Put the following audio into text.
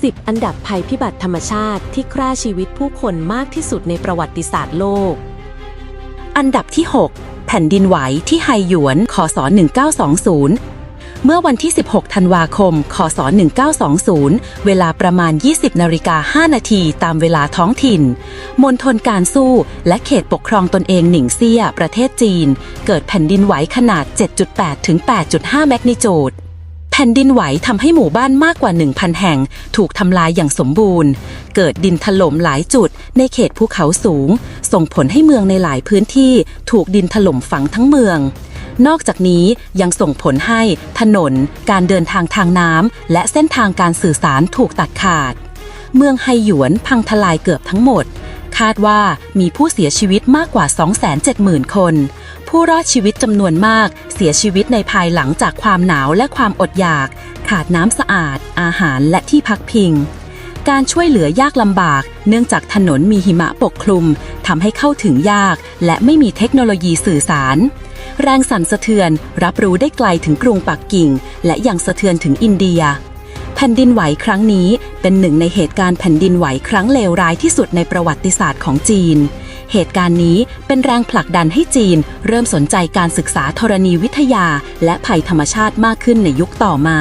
10 อันดับภัยพิบัติธรรมชาติที่ฆ่าชีวิตผู้คนมากที่สุดในประวัติศาสตร์โลก อันดับที่ 6 แผ่นดินไหวที่ไฮหยวนคศ1920 เมื่อวันที่ 16 ธันวาคม คศ 1920 เวลาประมาณ 20นาฬิกา5นาทีตามเวลาท้องถิ่น มณฑลการสู้และเขตปกครองตนเองหนิงเซี่ย ประเทศจีน เกิดแผ่นดินไหวขนาด 7.8 ถึง 8.5 แมกนิจูด แผ่นดินไหวทำให้หมู่บ้านมากกว่า 1,000 แห่ง ถูกทำลายอย่างสมบูรณ์ เกิดดินถล่มหลายจุด ในเขตภูเขาสูง ส่งผลให้เมืองในหลายพื้นที่ ถูกดินถล่มฝังทั้งเมือง นอกจากนี้ยังส่งผลให้ถนน การเดินทางทางน้ำและเส้นทางการสื่อสารถูกตัดขาด เมืองไฮหยวนพังทลายเกือบทั้งหมดาดว่ามีผู้เสียชีวิตมากกว่า 270,000 คน ผู้รอดชีวิตจำนวนมากเสียชีวิตในภายหลังจากความหนาวและความอดอยาก ขาดน้ำสะอาด อาหารและที่พักพิง การช่วยเหลือยากลำบาก เนื่องจากถนนมีหิมะปกคลุมทำให้เข้าถึงยาก และไม่มีเทคโนโลยีสื่อสาร แรงสั่นสะเทือนรับรู้ได้ไกลถึงกรุงปักกิ่ง และยังสะเทือนถึงอินเดีย แผ่นดินไหวครั้งนี้เป็นหนึ่งในเหตุการณ์แผ่นดินไหวครั้งเลวร้ายที่สุดในประวัติศาสตร์ของจีน เหตุการณ์นี้เป็นแรงผลักดันให้จีน เริ่มสนใจการศึกษาธรณีวิทยา และภัยธรรมชาติมากขึ้นในยุคต่อมา